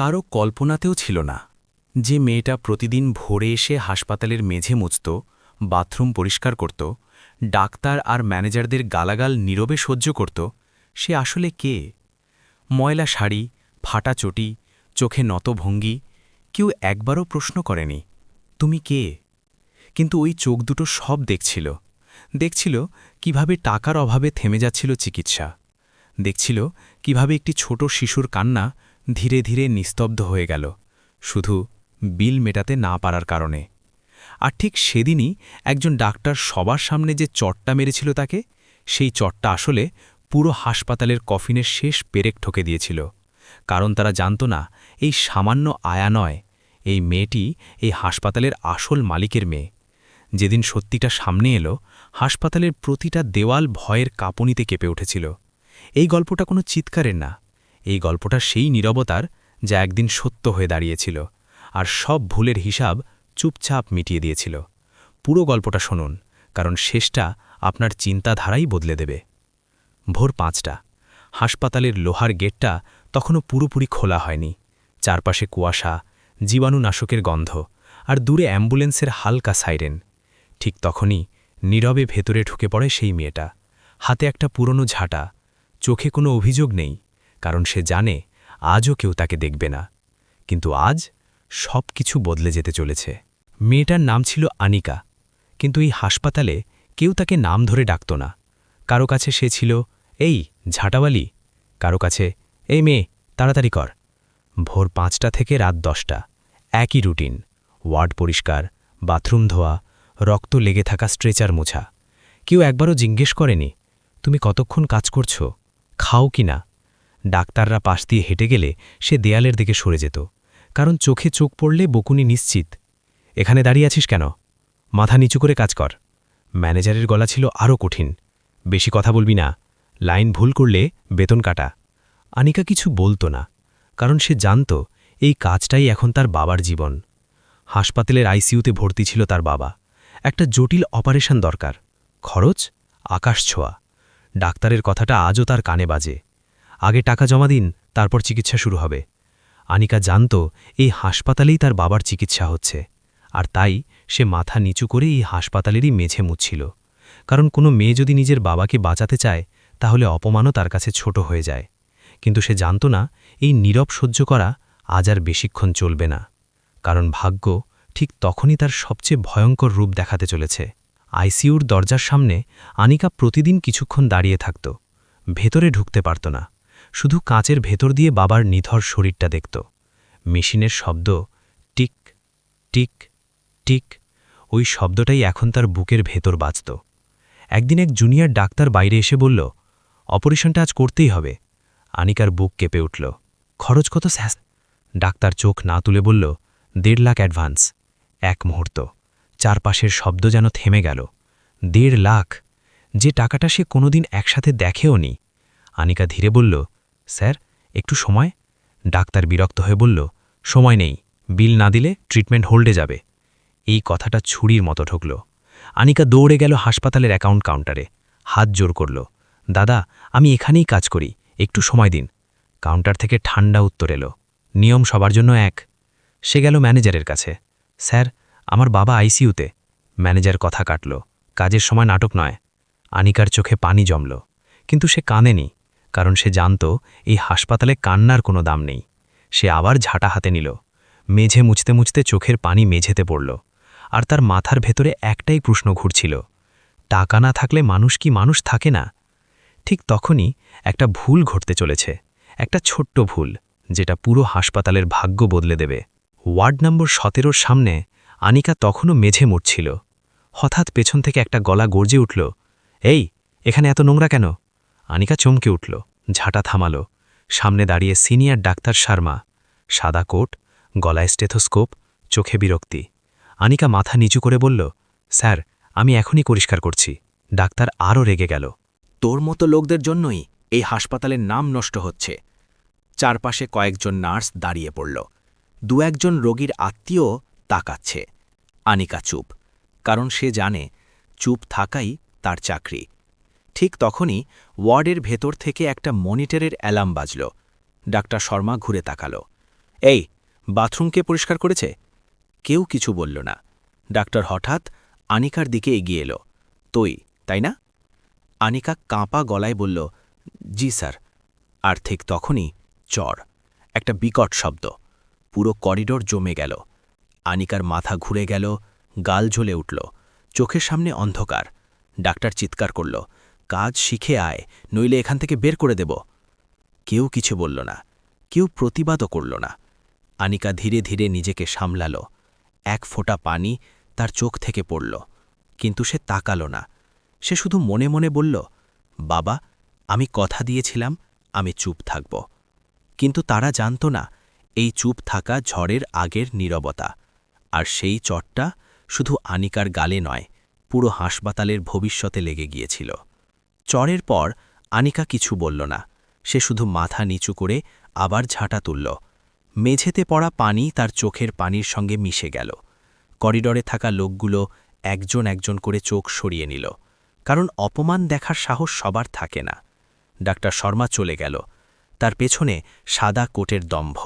কারও কল্পনাতেও ছিল না যে মেয়েটা প্রতিদিন ভোরে এসে হাসপাতালের মেঝে মুছত, বাথরুম পরিষ্কার করত, ডাক্তার আর ম্যানেজারদের গালাগাল নীরবে সহ্য করত, সে আসলে কে? ময়লা শাড়ি, ফাটা চটি, চোখে নত ভঙ্গি, কেউ একবারও প্রশ্ন করেনি, তুমি কে? কিন্তু ওই চোখ দুটো সব দেখছিল। দেখছিল কীভাবে টাকার অভাবে থেমে যাচ্ছিল চিকিৎসা। দেখছিল কীভাবে একটি ছোট শিশুর কান্না ধীরে ধীরে নিস্তব্ধ হয়ে গেল, শুধু বিল মেটাতে না পারার কারণে। আর ঠিক সেদিনই একজন ডাক্তার সবার সামনে যে চটটা মেরেছিল তাকে, সেই চটটা আসলে পুরো হাসপাতালের কফিনের শেষ পেরেক ঠকে দিয়েছিল। কারণ তারা জানত না, এই সামান্য আয়া নয়, এই মেয়েটি এই হাসপাতালের আসল মালিকের মেয়ে। যেদিন সত্যিটা সামনে এলো, হাসপাতালের প্রতিটা দেওয়াল ভয়ের কাঁপুনিতে কেঁপে উঠেছিল। এই গল্পটা কোনো চিৎকারের না। এই গল্পটা সেই নীরবতার যা একদিন সত্য হয়ে দাঁড়িয়েছিল আর সব ভুলের হিসাব চুপচাপ মিটিয়ে দিয়েছিল। পুরো গল্পটা শুনুন, কারণ শেষটা আপনার চিন্তাধারাই বদলে দেবে। ভোর পাঁচটা। হাসপাতালের লোহার গেটটা তখনও পুরোপুরি খোলা হয়নি। চারপাশে কুয়াশা, জীবাণুনাশকের গন্ধ আর দূরে অ্যাম্বুলেন্সের হালকা সাইরেন। ঠিক তখনই নীরবে ভেতরে ঢুকে পড়ে সেই মেয়েটা। হাতে একটা পুরনো ঝাঁটা। চোখে কোনো অভিযোগ নেই। কারণ সে জানে আজও কেউ তাকে দেখবে না। কিন্তু আজ সব কিছু বদলে যেতে চলেছে। মেয়েটার নাম ছিল আনিকা, কিন্তু এই হাসপাতালে কেউ তাকে নাম ধরে ডাকত না। কারও কাছে সে ছিল, এই ঝাঁটাওয়ালি কারও কাছে, এই মেয়ে, তাড়াতাড়ি কর। ভোর পাঁচটা থেকে রাত দশটা। একই রুটিন। ওয়ার্ড পরিষ্কার, বাথরুম ধোয়া, রক্ত লেগে থাকা স্ট্রেচার মোছা। কেউ একবারও জিজ্ঞেস করেনি, তুমি কতক্ষণ কাজ করছ? খাও কি না? ডাক্তাররা পাশ দিয়ে হেঁটে গেলে সে দেয়ালের দিকে সরে যেত, কারণ চোখে চোখ পড়লে বকুনি নিশ্চিত। এখানে দাঁড়িয়ে আছিস কেন? মাথা নিচু করে কাজ কর। ম্যানেজারের গলা ছিল আরও কঠিন। বেশি কথা বলবি না। লাইন ভুল করলে বেতন কাটা। আনিকা কিছু বলতো না, কারণ সে জানত এই কাজটাই এখন তার বাবার জীবন। হাসপাতালের আইসিইউতে ভর্তি ছিল তার বাবা। একটা জটিল অপারেশন দরকার। খরচ? আকাশ ছোঁয়া। ডাক্তারের কথাটা আজও তার কানে বাজে। আগে টাকা জমা দিন, তারপর চিকিৎসা শুরু হবে। আনিকা জানত, এই হাসপাতালেই তার বাবার চিকিৎসা হচ্ছে। আর তাই সে মাথা নিচু করে এই হাসপাতালেরই মেঝে মুচ্ছিল কারণ কোনো মেয়ে যদি নিজের বাবাকে বাঁচাতে চায়, তাহলে অপমানও তার কাছে ছোট হয়ে যায়। কিন্তু সে জানত না, এই নীরব সহ্য করা আজ আর বেশিক্ষণ চলবে না। কারণ ভাগ্য ঠিক তখনই তার সবচেয়ে ভয়ঙ্কর রূপ দেখাতে চলেছে। আইসিউর দরজার সামনে আনিকা প্রতিদিন কিছুক্ষণ দাঁড়িয়ে থাকত, ভেতরে ঢুকতে পারত না। শুধু কাঁচের ভেতর দিয়ে বাবার নিথর শরীরটা দেখত। মেশিনের শব্দ, টিক টিক টিক, ওই শব্দটাই এখন তার বুকের ভেতর বাজত। একদিন এক জুনিয়র ডাক্তার বাইরে এসে বলল, অপারেশনটা আজ করতেই হবে। আনিকার বুক কেঁপে উঠল। খরচ কত স্যাস ডাক্তার চোখ না তুলে বলল, দেড় লাখ অ্যাডভান্স, এক মুহূর্ত। চারপাশের শব্দ যেন থেমে গেল। দেড় লাখ? যে টাকাটা সে কোনোদিন একসাথে দেখেও নি আনিকা ধীরে বলল স্যার, একটু সময়? ডাক্তার বিরক্ত হয়ে বলল, সময় নেই, বিল না দিলে ট্রিটমেন্ট হোল্ডে যাবে। এই কথাটা ছুরির মতো ঢুকল আনিকা দৌড়ে গেল হাসপাতালের অ্যাকাউন্ট কাউন্টারে। হাত জোর করল, দাদা, আমি এখানেই কাজ করি, একটু সময় দিন। কাউন্টার থেকে ঠান্ডা উত্তর এলো, নিয়ম সবার জন্য এক। সে গেল ম্যানেজারের কাছে। স্যার, আমার বাবা আইসিইউতে। ম্যানেজার কথা কাটল, কাজের সময় নাটক নয়। আনিকার চোখে পানি জমল, কিন্তু সে কাঁদেনি। কারণ সে জানত এই হাসপাতালে কান্নার কোনো দাম নেই। সে আবার ঝাঁটা হাতে নিল। মেঝে মুছতে মুছতে চোখের পানি মেঝেতে পড়ল। আর তার মাথার ভেতরে একটাই প্রশ্ন ঘুরছিল। টাকা না থাকলে মানুষ কি মানুষ থাকে না? ঠিক তখনই একটা ভুল ঘটতে চলেছে। একটা ছোট্ট ভুল, যেটা পুরো হাসপাতালের ভাগ্য বদলে দেবে। ওয়ার্ড নম্বর সতেরোর সামনে আনিকা তখনও মেঝে মুড়ছিল। হঠাৎ পেছন থেকে একটা গলা গর্জে উঠল, এই, এখানে এত নোংরা কেন? আনিকা চমকে উঠল, ঝাঁটা থামাল। সামনে দাঁড়িয়ে সিনিয়র ডাক্তার শর্মা, সাদা কোট, গলায় স্টেথোস্কোপ, চোখে বিরক্তি। আনিকা মাথা নিচু করে বলল, স্যার, আমি এখনই পরিষ্কার করছি। ডাক্তার আরও রেগে গেল। তোর মতো লোকদের জন্যই এই হাসপাতালের নাম নষ্ট হচ্ছে। চারপাশে কয়েকজন নার্স দাঁড়িয়ে পড়ল। দু একজন রোগীর আত্মীয় তাকাচ্ছে। আনিকা চুপ, কারণ সে জানে চুপ থাকাই তার চাকরি। ঠিক তখনই ওয়ার্ডের ভেতর থেকে একটা মনিটরের অ্যালার্ম বাজল। ডাক্তার শর্মা ঘুরে তাকাল। এই, বাথরুমকে পরিষ্কার করেছে? কেউ কিছু বলল না। ডাক্তার হঠাৎ আনিকার দিকে এগিয়ে এলো। তুই, তাই না? আনিকা কাঁপা গলায় বলল, জি স্যার। আর ঠিক তখনই চর, একটা বিকট শব্দ। পুরো করিডোর জমে গেল। আনিকার মাথা ঘুরে গেল, গাল জ্বলে উঠল। চোখের সামনে অন্ধকার। ডাক্তার চিৎকার করল কাজ শিখে আয়, নইলে এখান থেকে বের করে দেব। কেউ কিছু বলল না, কেউ প্রতিবাদও করল না। আনিকা ধীরে ধীরে নিজেকে সামলাল। এক ফোঁটা পানি তার চোখ থেকে পড়ল, কিন্তু সে তাকালো না। সে শুধু মনে মনে বলল, বাবা, আমি কথা দিয়েছিলাম, আমি চুপ থাকব। কিন্তু তারা জানত না, এই চুপ থাকা ঝড়ের আগের নীরবতা। আর সেই চটটা শুধু আনিকার গালে নয়, পুরো হাসপাতালের ভবিষ্যতে লেগে গিয়েছিল। চরের পর আনিকা কিছু বলল না। সে শুধু মাথা নিচু করে আবার ঝাঁটা তুলল। মেঝেতে পড়া পানি তার চোখের পানির সঙ্গে মিশে গেল। করিডরে থাকা লোকগুলো একজন একজন করে চোখ সরিয়ে নিল। কারণ অপমান দেখার সাহস সবার থাকে না। ডাক্তার শর্মা চলে গেল। তার পেছনে সাদা কোটের দম্ভ।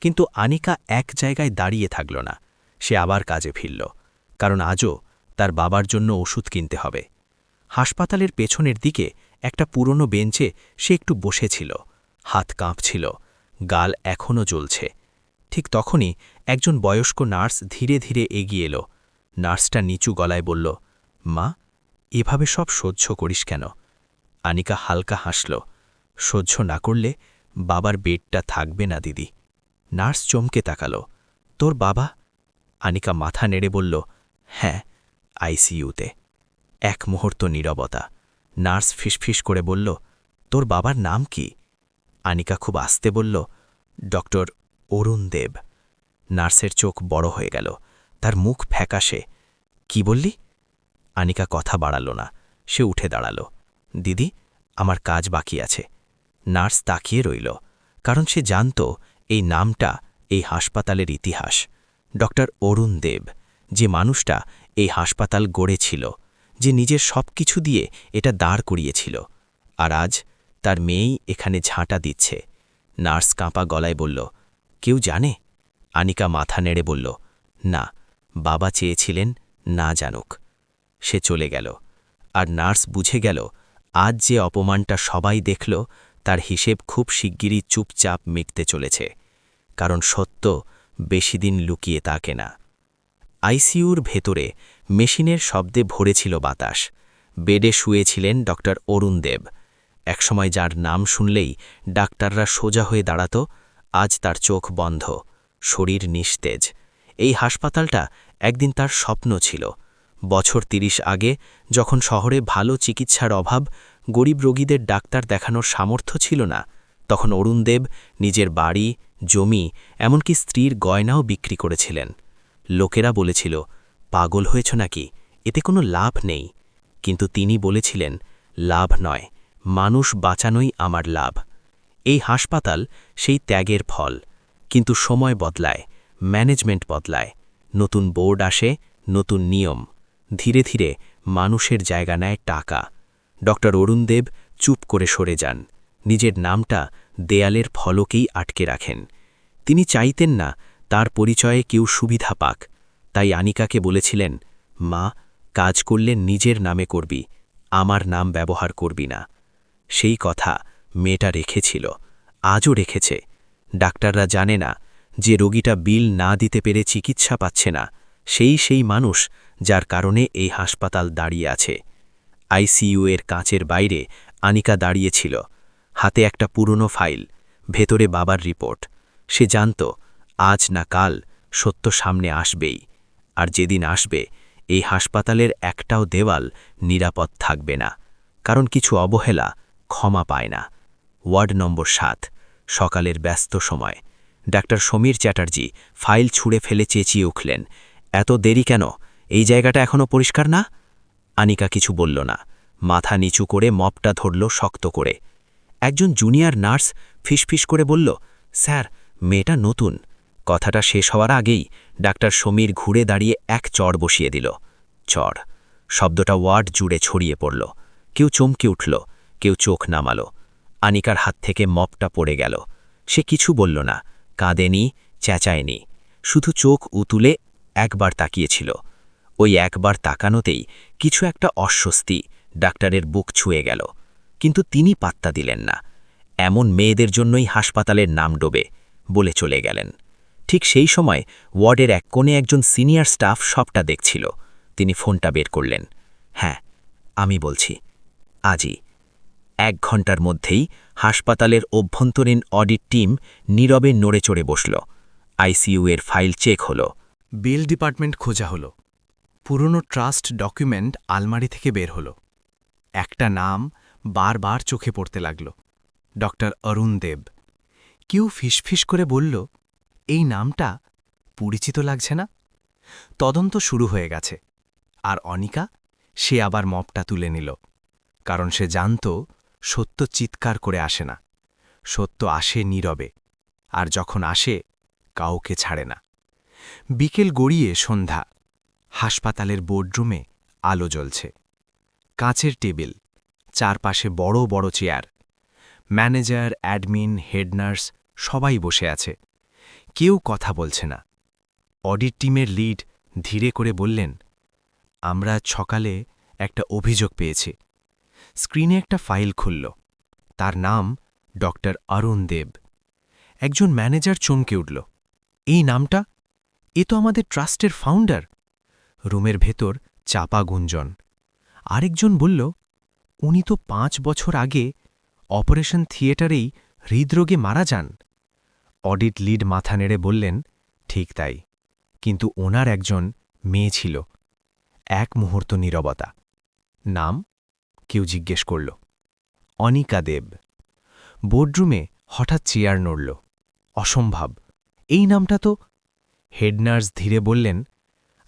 কিন্তু আনিকা এক জায়গায় দাঁড়িয়ে থাকল না। সে আবার কাজে ফিরল। কারণ আজও তার বাবার জন্য ওষুধ কিনতে হবে। হাসপাতালের পেছনের দিকে একটা পুরনো বেঞ্চে সে একটু বসেছিল। হাত কাঁপছিল, গাল এখনও জ্বলছে। ঠিক তখনই একজন বয়স্ক নার্স ধীরে ধীরে এগিয়ে এলো। নার্সটা নিচু গলায় বলল, মা, এভাবে সব সহ্য করিস কেন? আনিকা হালকা হাসল, সহ্য না করলে বাবার বেডটা থাকবে না, দিদি। নার্স চমকে তাকালো, তোর বাবা? আনিকা মাথা নেড়ে বলল হ্যাঁ আইসিইউতে। এক মুহূর্ত নীরবতা। নার্স ফিসফিস করে বলল, তোর বাবার নাম কি? আনিকা খুব আস্তে বলল, ডক্টর অরুণ দেব। নার্সের চোখ বড় হয়ে গেল, তার মুখ ফ্যাকাশে। কি বললি? আনিকা কথা বাড়াল না, সে উঠে দাঁড়াল, দিদি, আমার কাজ বাকি আছে। নার্স তাকিয়ে রইল, কারণ সে জানত এই নামটা এই হাসপাতালের ইতিহাস। ডক্টর অরুণ দেব, যে মানুষটা এই হাসপাতাল গড়েছিল যে নিজের সব কিছু দিয়ে এটা দাঁড় করিয়েছিল। আর আজ তার মেয়েই এখানে ঝাঁটা দিচ্ছে। নার্স কাঁপা গলায় বলল, কেউ জানে? আনিকা মাথা নেড়ে বলল, না, বাবা চেয়েছিলেন না জানুক। সে চলে গেল। আর নার্স বুঝে গেল, আজ যে অপমানটা সবাই দেখল, তার হিসেব খুব শিগগিরই চুপচাপ মিটতে চলেছে। কারণ সত্য বেশি দিন লুকিয়ে তাকে না। আইসিইউর ভেতরে মেশিনের শব্দে ভরেছিল বাতাস। বেডে শুয়েছিলেন ডক্টর অরুণ দেব। একসময় যার নাম শুনলেই ডাক্তাররা সোজা হয়ে দাঁড়াত, আজ তার চোখ বন্ধ, শরীর নিস্তেজ। এই হাসপাতালটা একদিন তার স্বপ্ন ছিল। বছর তিরিশ আগে যখন শহরে ভালো চিকিৎসার অভাব, গরিব রোগীদের ডাক্তার দেখানোর সামর্থ্য ছিল না, তখন অরুণদেব নিজের বাড়ি, জমি, এমনকি স্ত্রীর গয়নাও বিক্রি করেছিলেন। লোকেরা বলেছিল, পাগল হয়েছ নাকি? এতে কোনো লাভ নেই। কিন্তু তিনি বলেছিলেন, লাভ নয়, মানুষ বাঁচানোই আমার লাভ। এই হাসপাতাল সেই ত্যাগের ফল। কিন্তু সময় বদলায়, ম্যানেজমেন্ট বদলায়, নতুন বোর্ড আসে, নতুন নিয়ম। ধীরে ধীরে মানুষের জায়গা নেয় টাকা। ড অরুণদেব চুপ করে সরে যান। নিজের নামটা দেয়ালের ফলকেই আটকে রাখেন। তিনি চাইতেন না তার পরিচয়ে কেউ সুবিধা পাক। তাই আনিকাকে বলেছিলেন, মা, কাজ করলে নিজের নামে করবি, আমার নাম ব্যবহার করবি না। সেই কথা মেয়েটা রেখেছিল, আজও রেখেছে। ডাক্তাররা জানে না যে রোগীটা বিল না দিতে পেরে চিকিৎসা পাচ্ছে না, সেই সেই মানুষ যার কারণে এই হাসপাতাল দাঁড়িয়ে আছে। আইসিইউ এর কাঁচের বাইরে আনিকা দাঁড়িয়েছিল, হাতে একটা পুরনো ফাইল, ভেতরে বাবার রিপোর্ট। সে জানত আজ না কাল সত্য সামনে আসবেই, আর যেদিন আসবে, এই হাসপাতালের একটাও দেওয়াল নিরাপদ থাকবে না, কারণ কিছু অবহেলা ক্ষমা পায় না। ওয়ার্ড নম্বর সাত, সকালের ব্যস্ত সময়। ডাক্তার সমীর চ্যাটার্জি ফাইল ছুঁড়ে ফেলে চেঁচিয়ে উঠলেন, এত দেরি কেন? এই জায়গাটা এখনও পরিষ্কার না? আনিকা কিছু বলল না, মাথা নিচু করে মপটা ধরল শক্ত করে। একজন জুনিয়র নার্স ফিসফিস করে বলল, স্যার, মেয়েটা নতুন। কথাটা শেষ হওয়ার আগেই ডাক্তার সমীর ঘুরে দাঁড়িয়ে এক চড় বসিয়ে দিল। চড় শব্দটা ওয়ার্ড জুড়ে ছড়িয়ে পড়ল। কেউ চমকে উঠল, কেউ চোখ নামাল। আনিকার হাত থেকে মপটা পড়ে গেল। সে কিছু বলল না, কাঁদেনি, চেঁচায়নি, শুধু চোখ উতুলে একবার তাকিয়েছিল। ওই একবার তাকানোতেই কিছু একটা অস্বস্তি ডাক্তারের বুক ছুঁয়ে গেল। কিন্তু তিনি পাত্তা দিলেন না। এমন মেয়েদের জন্যই হাসপাতালের নাম ডোবে বলে চলে গেলেন। ঠিক সেই সময় ওয়ার্ডের এক কোণে একজন সিনিয়র স্টাফ সবটা দেখছিল। তিনি ফোনটা বের করলেন। হ্যাঁ আমি বলছি আজই এক ঘণ্টার মধ্যেই হাসপাতালের অভ্যন্তরীণ অডিট টিম নীরবে নড়ে চড়ে বসল। আইসিইউ এর ফাইল চেক হল। বিল ডিপার্টমেন্ট খোঁজা হল। পুরনো ট্রাস্ট ডকুমেন্ট আলমারি থেকে বের হল। একটা নাম বারবার চোখে পড়তে লাগল। ডক্টর অরুণ দেব। কেউ ফিসফিস করে বলল এই নামটা পরিচিত লাগছে না? তদন্ত শুরু হয়ে গেছে, আর অনিকা সে আবার মপটা তুলে নিল, কারণ সে জানত সত্য চিৎকার করে আসে না, সত্য আসে নীরবে, আর যখন আসে কাউকে ছাড়ে না। বিকেল গড়িয়ে সন্ধ্যা, হাসপাতালের বোর্ডরুমে আলো জ্বলছে, কাঁচের টেবিল, চারপাশে বড় বড় chair, manager, admin, head nurse সবাই বসে আছে। কেউ কথা বলছে না। অডিট টিমের লিড ধীরে করে বললেন, আমরা সকালে একটা অভিযোগ পেয়েছি। স্ক্রিনে একটা ফাইল খুলল। তার নাম ডক্টর অরুণ দেব। একজন ম্যানেজার চমকে উঠল। এই নামটা? এ তো আমাদের ট্রাস্টের ফাউন্ডার। রুমের ভেতর চাপা গুঞ্জন। আরেকজন বলল, উনি তো পাঁচ বছর আগে অপারেশন থিয়েটারেই হৃদরোগে মারা যান। অডিট লিড মাথা নেড়ে বললেন, ঠিক তাই। কিন্তু ওনার একজন মেয়ে ছিল। এক মুহূর্ত নীরবতা। নাম? কেউ জিজ্ঞেস করল। অনিকা দেব। বোর্ডরুমে হঠাৎ চেয়ার নড়ল। অসম্ভব। এই নামটা তো? হেডনার্স ধীরে বললেন,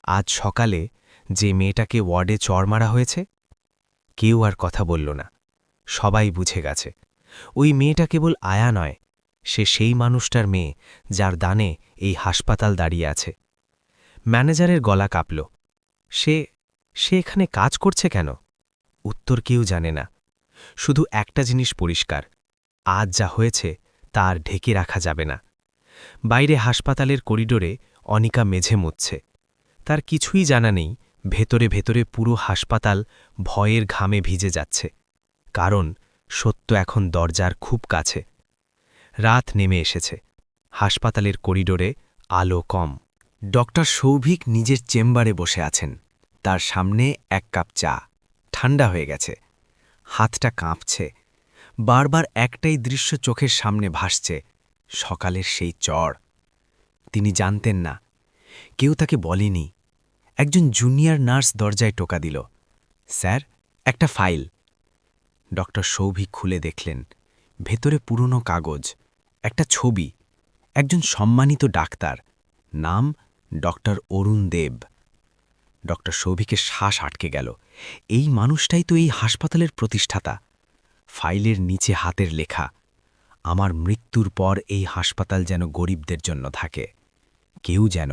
আজ সকালে যে মেয়েটাকে ওয়ার্ডে চড় মারা হয়েছে? কেউ আর কথা বলল না। সবাই বুঝে গেছে। ওই মেয়েটা কেবল আয়া নয় সে সেই মানুষটার মেয়ে যার দানে এই হাসপাতাল দাঁড়িয়ে আছে। ম্যানেজারের গলা কাঁপল। সে সে এখানে কাজ করছে কেন? উত্তর কেউ জানে না। শুধু একটা জিনিস পরিষ্কার, আজ যা হয়েছে তার ঢেকে রাখা যাবে না। বাইরে হাসপাতালের করিডোরে অনিকা মেঝে মুচ্ছে তার কিছুই জানা নেই, ভেতরে ভেতরে পুরো হাসপাতাল ভয়ের ঘামে ভিজে যাচ্ছে। কারণ সত্য এখন দরজার খুব কাছে। রাত নেমে এসেছে। হাসপাতালের করিডোরে আলো কম। ডক্টর সৌভিক নিজের চেম্বারে বসে আছেন। তার সামনে এক কাপ চা। ঠান্ডা হয়ে গেছে। হাতটা কাঁপছে। বারবার একটাই দৃশ্য চোখের সামনে ভাসছে। সকালের সেই চড়। তিনি জানতেন না। কেউ তাকে বলেনি। একজন জুনিয়র নার্স দরজায় টোকা দিল। স্যার, একটা ফাইল। ডক্টর সৌভিক খুলে দেখলেন। ভেতরে পুরনো কাগজ। একটা ছবি। একজন সম্মানিত ডাক্তার। নাম ডক্টর অরুণ দেব। ডক্টর সৌভিকের শ্বাস আটকে গেল। এই মানুষটাই তো এই হাসপাতালের প্রতিষ্ঠাতা। ফাইলের নিচে হাতের লেখা, আমার মৃত্যুর পর এই হাসপাতাল যেন গরিবদের জন্য থাকে। কেউ যেন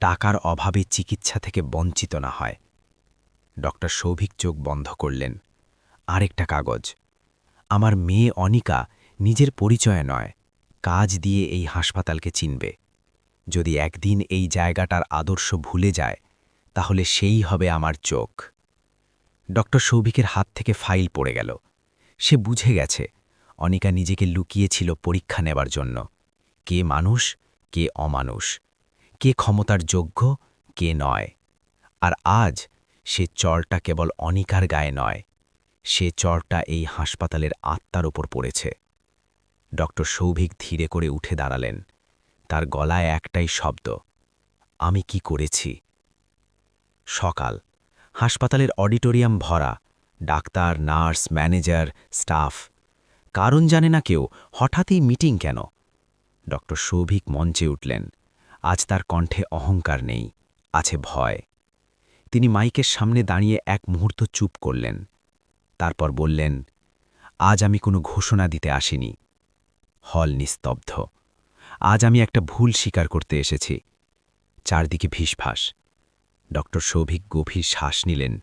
টাকার অভাবে চিকিৎসা থেকে বঞ্চিত না হয়। ডক্টর সৌভিক চোখ বন্ধ করলেন। আরেকটা কাগজ। আমার মেয়ে অনিকা নিজের পরিচয় নয়। কাজ দিয়ে এই হাসপাতালকে চিনবে। যদি একদিন এই জায়গাটার আদর্শ ভুলে যায়, তাহলে সেই হবে আমার চোখ। ডক্টর সৌভিকের হাত থেকে ফাইল পড়ে গেল। সে বুঝে গেছে, অনিকা নিজেকে লুকিয়েছিল পরীক্ষা নেবার জন্য। কে মানুষ, কে অমানুষ, কে ক্ষমতার যোগ্য, কে নয়। আর আজ সে চরটা কেবল অনিকার গায়ে নয়, সে চরটা এই হাসপাতালের আত্মার ওপর পড়েছে। ডক্টর সৌভিক ধীরে করে উঠে দাঁড়ালেন। তার গলায় একটাই শব্দ, আমি কি করেছি? সকাল, হাসপাতালের অডিটোরিয়াম ভরা, ডাক্তার, নার্স, ম্যানেজার, স্টাফ, কারণ জানে না কেউ, হঠাৎই মিটিং কেন? ডক্টর সৌভিক মঞ্চে উঠলেন, আজ তার কণ্ঠে অহংকার নেই, আছে ভয়। তিনি মাইকের সামনে দাঁড়িয়ে এক মুহূর্ত চুপ করলেন, তারপর বললেন, আজ আমি কোনো ঘোষণা দিতে আসিনি হল নিস্তব্ধ। আজ আমি একটা ভুল স্বীকার করতে এসেছি। চারদিকে ভিসভাস ডক্টর সৌভিক গভীর শ্বাস নিলেন।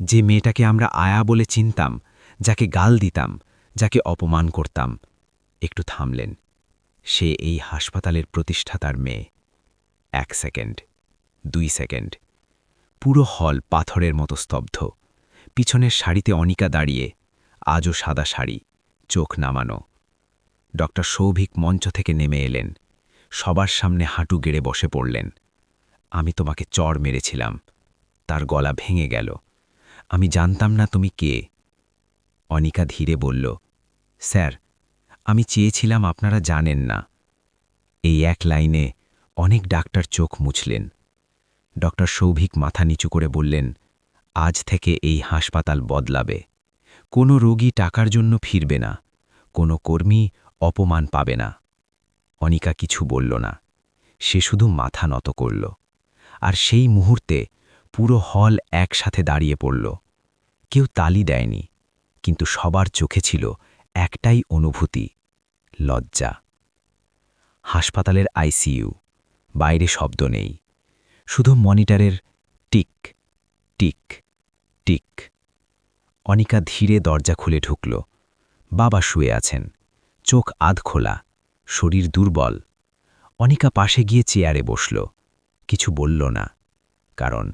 যে মেয়েটাকে আমরা আয়া বলে চিনতাম, যাকে গাল দিতাম, যাকে অপমান করতাম, একটু থামলেন। সে এই হাসপাতালের প্রতিষ্ঠাতার মেয়ে। এক সেকেন্ড, দুই সেকেন্ড। পুরো হল পাথরের মতো স্তব্ধ। পিছনের শাড়িতে অনিকা দাঁড়িয়ে, আজও সাদা শাড়ি, চোখ নামানো। ডক্টর সৌভিক মঞ্চ থেকে নেমে এলেন। সবার সামনে হাঁটু গেড়ে বসে পড়লেন। আমি তোমাকে চড় মেরেছিলাম। তার গলা ভেঙে গেল। আমি জানতাম না তুমি কে। অনিকা ধীরে বলল, স্যার, আমি চেয়েছিলাম আপনারা জানেন না। এই এক লাইনে অনেক ডাক্তার চোখ মুছলেন। ডক্টর সৌভিক মাথা নিচু করে বললেন, আজ থেকে এই হাসপাতাল বদলাবে। কোনো রোগী টাকার জন্য ফিরবে না। কোনো কর্মী অপমান পাবে না। অনিকা কিছু বলল না। সে শুধু মাথা নত করল। আর সেই মুহূর্তে পুরো হল একসাথে দাঁড়িয়ে পড়ল। কেউ তালি দেয়নি, কিন্তু সবার চোখে ছিল একটাই অনুভূতি, লজ্জা। হাসপাতালের আইসিইউ, বাইরে শব্দ নেই। শুধু মনিটরের টিক টিক টিক। অনিকা ধীরে দরজা খুলে ঢুকল। বাবা শুয়ে আছেন। চোখ আধ খোলা, শরীর দুর্বল। অনিকা পাশে গিয়ে চেয়ারে বসল। কিছু বলল না, কারণ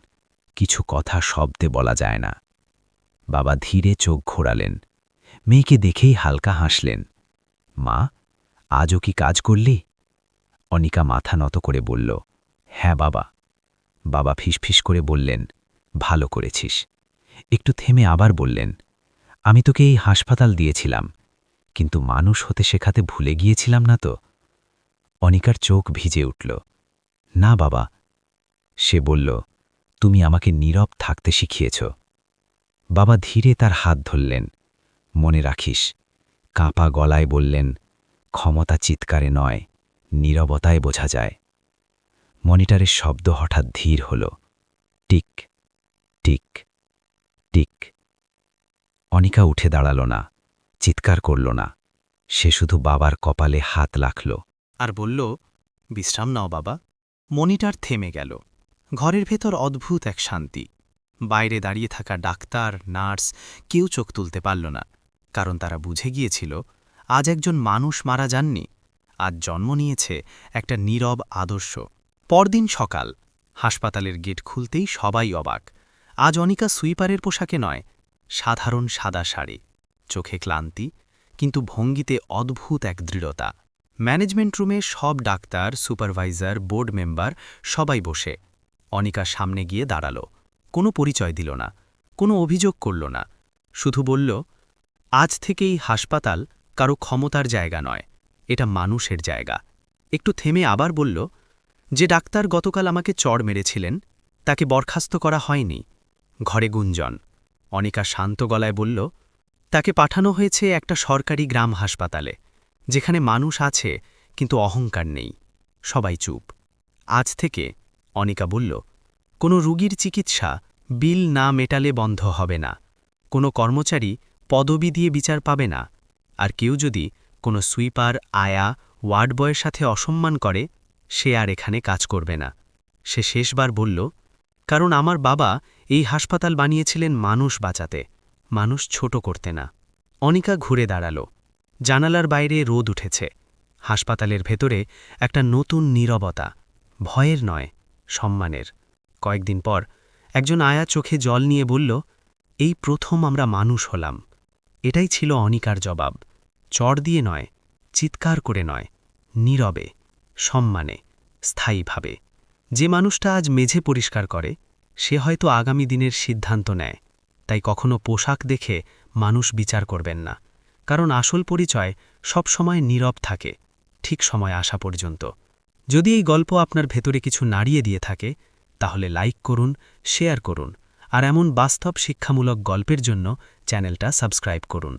কিছু কথা শব্দে বলা যায় না। বাবা ধীরে চোখ ঘোরালেন। মেয়েকে দেখেই হালকা হাসলেন। মা, আজও কি কাজ করলি? অনিকা মাথা নত করে বলল হ্যাঁ বাবা। বাবা ফিসফিস করে বললেন, ভালো করেছিস। একটু থেমে আবার বললেন, আমি তোকে এই হাসপাতাল দিয়েছিলাম। কিন্তু মানুষ হতে শেখাতে ভুলে গিয়েছিলাম না তো? অনিকার চোখ ভিজে উঠল। না, বাবা। সে বলল, তুমি আমাকে নীরব থাকতে শিখিয়েছ। বাবা ধীরে তার হাত ধরলেন। মনে রাখিস। কাঁপা গলায় বললেন, ক্ষমতা চিৎকারে নয়, নীরবতায় বোঝা যায়। মনিটরের শব্দ হঠাৎ ধীর হল। Tick tick tick. অনিকা উঠে দাঁড়াল না। চিৎকার করল না। সে শুধু বাবার কপালে হাত লাখল আর বলল, বিশ্রাম নাও বাবা। মনিটার থেমে গেল। ঘরের ভেতর অদ্ভুত এক শান্তি। বাইরে দাঁড়িয়ে থাকা ডাক্তার, নার্স কেউ চোখ তুলতে পারল না। কারণ তারা বুঝে গিয়েছিল, আজ একজন মানুষ মারা যাননি। আজ জন্ম নিয়েছে একটা নীরব আদর্শ। পরদিন সকাল, হাসপাতালের গেট খুলতেই সবাই অবাক। আজ অনিকা সুইপারের পোশাকে নয়, সাধারণ সাদা শাড়ি। চোখে ক্লান্তি, কিন্তু ভঙ্গিতে অদ্ভুত এক দৃঢ়তা। ম্যানেজমেন্ট রুমে সব ডাক্তার, সুপারভাইজার, বোর্ড মেম্বার সবাই বসে। অনিকা সামনে গিয়ে দাঁড়াল। কোনো পরিচয় দিল না, কোনো অভিযোগ করল না। শুধু বলল, আজ থেকেই হাসপাতাল কারও ক্ষমতার জায়গা নয়, এটা মানুষের জায়গা। একটু থেমে আবার বলল, যে ডাক্তার গতকাল আমাকে চড় মেরেছিলেন, তাকে বরখাস্ত করা হয়নি। ঘরে গুঞ্জন। অনিকা শান্ত গলায় বলল তাকে পাঠানো হয়েছে একটা সরকারি গ্রাম হাসপাতালে, যেখানে মানুষ আছে, কিন্তু অহংকার নেই। সবাই চুপ। আজ থেকে, অনিকা বলল, কোনো রুগীর চিকিৎসা বিল না মেটালে বন্ধ হবে না। কোনো কর্মচারী পদবি দিয়ে বিচার পাবে না। আর কেউ যদি কোনো সুইপার, আয়া, ওয়ার্ড বয়ের সাথে অসম্মান করে, সে আর এখানে কাজ করবে না। সে শেষবার বলল, কারণ আমার বাবা এই হাসপাতাল বানিয়েছিলেন মানুষ বাঁচাতে। মানুষ ছোট করতে না। অনিকা ঘুরে দাঁড়াল। জানালার বাইরে রোদ উঠেছে। হাসপাতালের ভেতরে একটা নতুন নীরবতা, ভয়ের নয়, সম্মানের। কয়েকদিন পর একজন আয়া চোখে জল নিয়ে বলল, এই প্রথম আমরা মানুষ হলাম। এটাই ছিল অনিকার জবাব। চড় দিয়ে নয়, চিৎকার করে নয়, নীরবে, সম্মানে, স্থায়ীভাবে। যে মানুষটা আজ মেঝে পরিষ্কার করে, সে হয়তো আগামী দিনের সিদ্ধান্ত নেয়। তাই কখনো পোশাক দেখে মানুষ বিচার করবেন না। কারণ আসল পরিচয় সব সময় নীরব থাকে, ঠিক সময় আসা পর্যন্ত। যদি এই গল্প আপনার ভেতরে কিছু নাড়িয়ে দিয়ে থাকে, তাহলে লাইক করুন, শেয়ার করুন, আর এমন বাস্তব শিক্ষামূলক গল্পের জন্য চ্যানেলটা সাবস্ক্রাইব করুন।